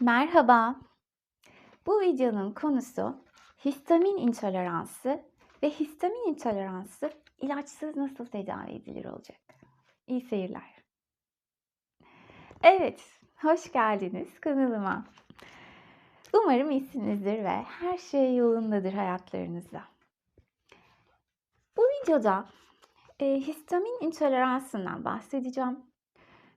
Merhaba. Bu videonun konusu histamin intoleransı ve histamin intoleransı ilaçsız nasıl tedavi edilir olacak. İyi seyirler. Evet, hoş geldiniz kanalıma. Umarım iyisinizdir ve her şey yolundadır hayatlarınızda. Bu videoda e, histamin intoleransından bahsedeceğim.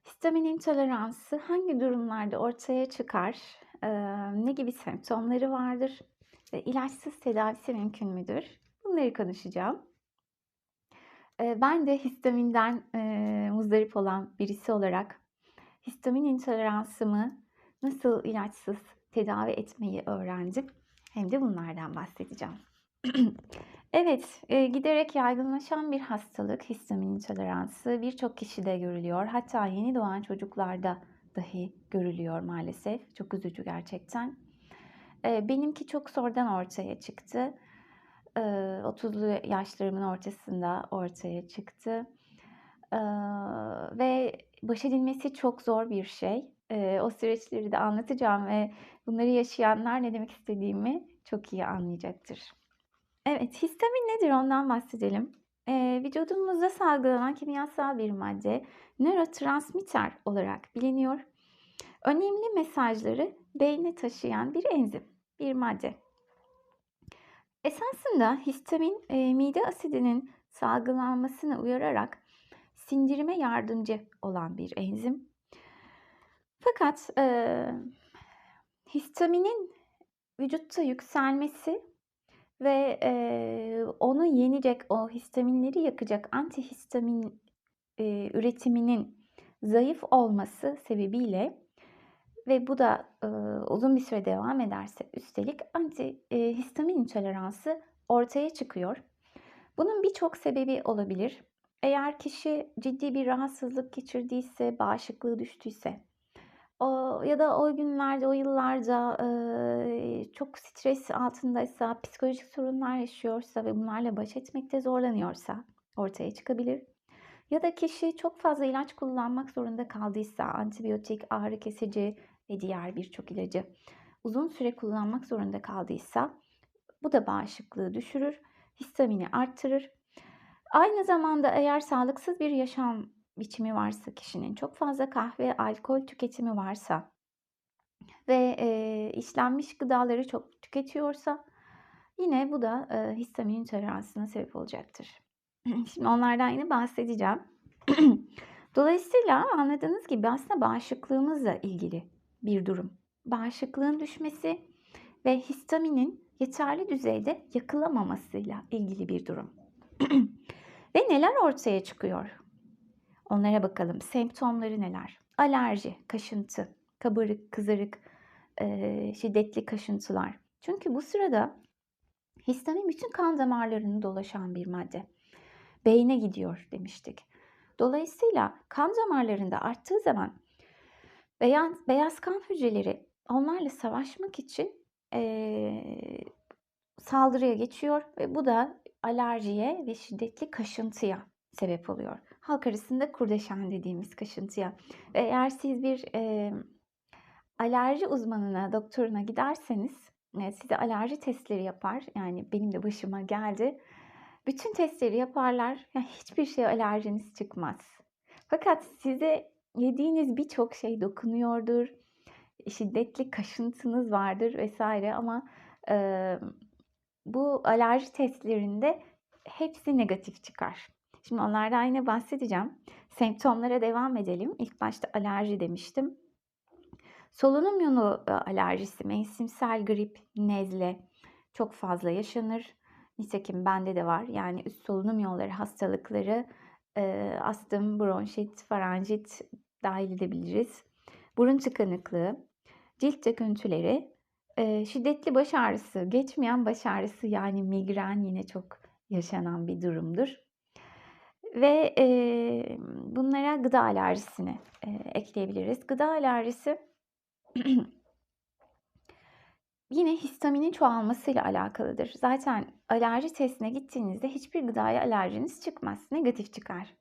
Histamin intoleransı hangi durumlarda ortaya çıkar? Ee, ne gibi semptomları vardır? Ve ilaçsız tedavisi mümkün müdür? Bunları konuşacağım. Ee, ben de histaminden e, muzdarip olan birisi olarak histamin intoleransımı nasıl ilaçsız tedavi etmeyi öğrendim. Hem de bunlardan bahsedeceğim. Evet, e, giderek yaygınlaşan bir hastalık histamin intoleransı birçok kişide görülüyor. Hatta yeni doğan çocuklarda dahi görülüyor maalesef. Çok üzücü gerçekten. E, benimki çok sonradan ortaya çıktı. E, 30'lu yaşlarımın ortasında ortaya çıktı. E, ve baş edilmesi çok zor bir şey. E, o süreçleri de anlatacağım ve bunları yaşayanlar ne demek istediğimi çok iyi anlayacaktır. Evet, histamin nedir ondan bahsedelim. Ee, vücudumuzda salgılanan kimyasal bir madde nörotransmitter olarak biliniyor. Önemli mesajları beyne taşıyan bir enzim, bir madde. Esasında histamin e, mide asidinin salgılanmasını uyararak sindirime yardımcı olan bir enzim. Fakat e, histaminin vücutta yükselmesi ve e, onu yenecek, o histaminleri yakacak antihistamin e, üretiminin zayıf olması sebebiyle ve bu da e, uzun bir süre devam ederse üstelik antihistamin intoleransı ortaya çıkıyor. Bunun birçok sebebi olabilir. Eğer kişi ciddi bir rahatsızlık geçirdiyse, bağışıklığı düştüyse, o, ya da o günlerde, o yıllarda e, çok stres altındaysa, psikolojik sorunlar yaşıyorsa ve bunlarla baş etmekte zorlanıyorsa ortaya çıkabilir. Ya da kişi çok fazla ilaç kullanmak zorunda kaldıysa, antibiyotik, ağrı kesici ve diğer birçok ilacı uzun süre kullanmak zorunda kaldıysa bu da bağışıklığı düşürür, histamini arttırır. Aynı zamanda eğer sağlıksız bir yaşam biçimi varsa kişinin, çok fazla kahve, alkol tüketimi varsa ve e, işlenmiş gıdaları çok tüketiyorsa yine bu da e, histamin intoleransına sebep olacaktır. Şimdi onlardan yine bahsedeceğim. Dolayısıyla anladığınız gibi aslında bağışıklığımızla ilgili bir durum. Bağışıklığın düşmesi ve histaminin yeterli düzeyde yakılamamasıyla ilgili bir durum. ve neler ortaya çıkıyor Onlara bakalım. Semptomları neler? Alerji, kaşıntı, kabarık, kızarık, şiddetli kaşıntılar. Çünkü bu sırada histamin bütün kan damarlarını dolaşan bir madde. Beyne gidiyor demiştik. Dolayısıyla kan damarlarında arttığı zaman beyaz, beyaz kan hücreleri onlarla savaşmak için e, saldırıya geçiyor ve bu da alerjiye ve şiddetli kaşıntıya sebep oluyor halk arasında kurdeşen dediğimiz kaşıntıya. Ve eğer siz bir e, alerji uzmanına, doktoruna giderseniz e, size alerji testleri yapar. Yani benim de başıma geldi. Bütün testleri yaparlar. Yani hiçbir şey alerjiniz çıkmaz. Fakat size yediğiniz birçok şey dokunuyordur. Şiddetli kaşıntınız vardır vesaire ama e, bu alerji testlerinde hepsi negatif çıkar. Şimdi onlardan yine bahsedeceğim. Semptomlara devam edelim. İlk başta alerji demiştim. Solunum yolu e, alerjisi, mevsimsel grip, nezle çok fazla yaşanır. Nitekim bende de var. Yani üst solunum yolları hastalıkları, e, astım, bronşit, faranjit dahil edebiliriz. Burun tıkanıklığı, cilt döküntüleri, e, şiddetli baş ağrısı, geçmeyen baş ağrısı yani migren yine çok yaşanan bir durumdur. Ve e, bunlara gıda alerjisini e, ekleyebiliriz. Gıda alerjisi yine histaminin çoğalmasıyla alakalıdır. Zaten alerji testine gittiğinizde hiçbir gıdaya alerjiniz çıkmaz. Negatif çıkar.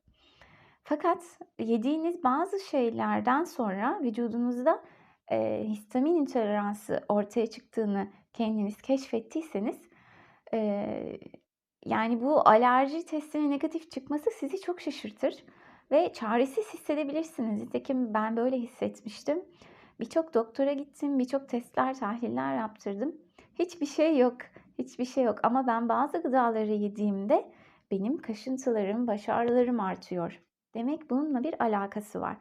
Fakat yediğiniz bazı şeylerden sonra vücudunuzda eee, histamin intoleransı ortaya çıktığını kendiniz keşfettiyseniz, eee, yani bu alerji testinin negatif çıkması sizi çok şaşırtır ve çaresiz hissedebilirsiniz. Nitekim ben böyle hissetmiştim. Birçok doktora gittim, birçok testler, tahliller yaptırdım. Hiçbir şey yok, hiçbir şey yok ama ben bazı gıdaları yediğimde benim kaşıntılarım, baş ağrılarım artıyor. Demek bununla bir alakası var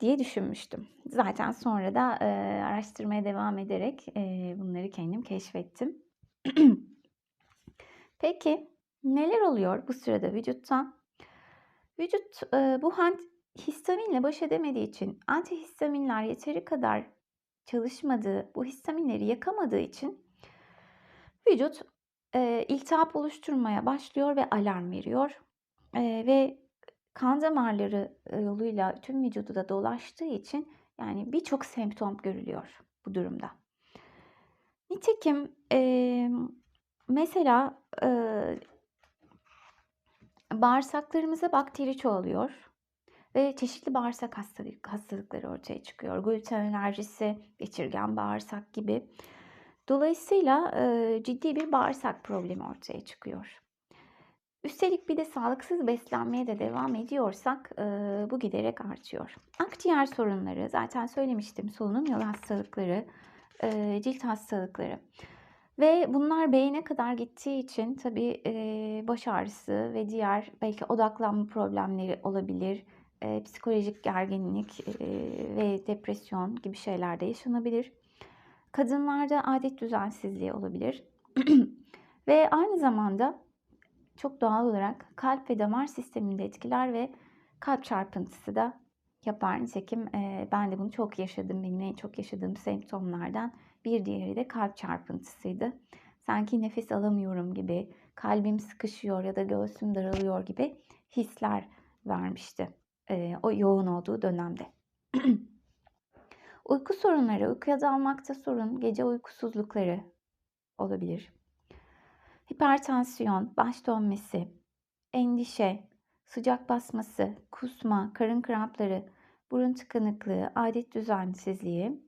diye düşünmüştüm. Zaten sonra da, eee, araştırmaya devam ederek, eee, bunları kendim keşfettim. Peki, neler oluyor bu sırada vücutta? Vücut, eee, bu histaminle baş edemediği için, antihistaminler yeteri kadar çalışmadığı, bu histaminleri yakamadığı için vücut, eee, iltihap oluşturmaya başlıyor ve alarm veriyor. Eee, ve kan damarları, yoluyla tüm vücudu da dolaştığı için, yani, birçok semptom görülüyor bu durumda. Nitekim, emm, mesela, eee bağırsaklarımıza bakteri çoğalıyor ve çeşitli bağırsak hastalık hastalıkları ortaya çıkıyor. Gluten alerjisi, geçirgen bağırsak gibi. Dolayısıyla, eee, ciddi bir bağırsak problemi ortaya çıkıyor. Üstelik bir de sağlıksız beslenmeye de devam ediyorsak, eee, bu giderek artıyor. Akciğer sorunları, zaten söylemiştim, solunum yolu hastalıkları, eee, cilt hastalıkları ve bunlar beyne kadar gittiği için tabii, eee, baş ağrısı ve diğer belki odaklanma problemleri olabilir. Psikolojik gerginlik, ve depresyon gibi şeyler de yaşanabilir. Kadınlarda adet düzensizliği olabilir ve aynı zamanda çok doğal olarak kalp ve damar sistemini de etkiler ve kalp çarpıntısı da yapar. Nitekim, ben de bunu çok yaşadım. Benim en çok yaşadığım semptomlardan bir diğeri de kalp çarpıntısıydı. Sanki nefes alamıyorum gibi, kalbim sıkışıyor ya da göğsüm daralıyor gibi hisler vermişti, eee, o yoğun olduğu dönemde. Uyku sorunları, uykuya dalmakta sorun, gece uykusuzlukları olabilir. Hipertansiyon, baş dönmesi, endişe, sıcak basması, kusma, karın krampları, burun tıkanıklığı, adet düzensizliği,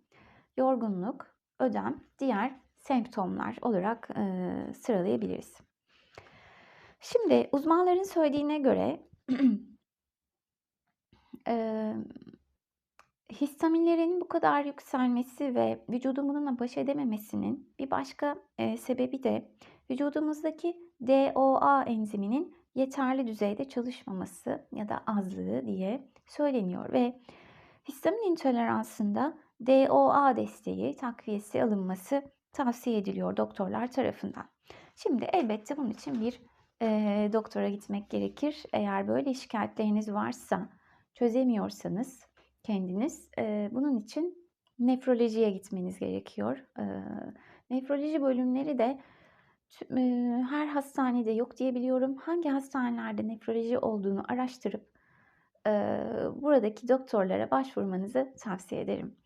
yorgunluk, ödem, diğer semptomlar olarak, eee, sıralayabiliriz. Şimdi uzmanların söylediğine göre emm, histaminlerin bu kadar yükselmesi ve vücudun bununla baş edememesinin bir başka, eee, sebebi de vücudumuzdaki DOA enziminin yeterli düzeyde çalışmaması ya da azlığı diye söyleniyor ve histamin intoleransında DOA desteği, takviyesi alınması tavsiye ediliyor doktorlar tarafından. Şimdi elbette bunun için bir, eee, doktora gitmek gerekir. Eğer böyle şikâyetleriniz varsa, çözemiyorsanız kendiniz, eee, bunun için nefrolojiye gitmeniz gerekiyor. Eee, nefroloji bölümleri de tü eee, her hastanede yok diye biliyorum. Hangi hastanelerde nefroloji olduğunu araştırıp, buradaki doktorlara başvurmanızı tavsiye ederim.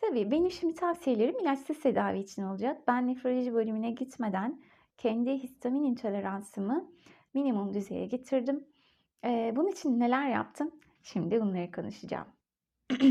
Tabii benim şimdi tavsiyelerim ilaçsız tedavi için olacak. Ben nefroloji bölümüne gitmeden kendi histamin intoleransımı minimum düzeye getirdim. Bunun için neler yaptım? Şimdi bunları konuşacağım.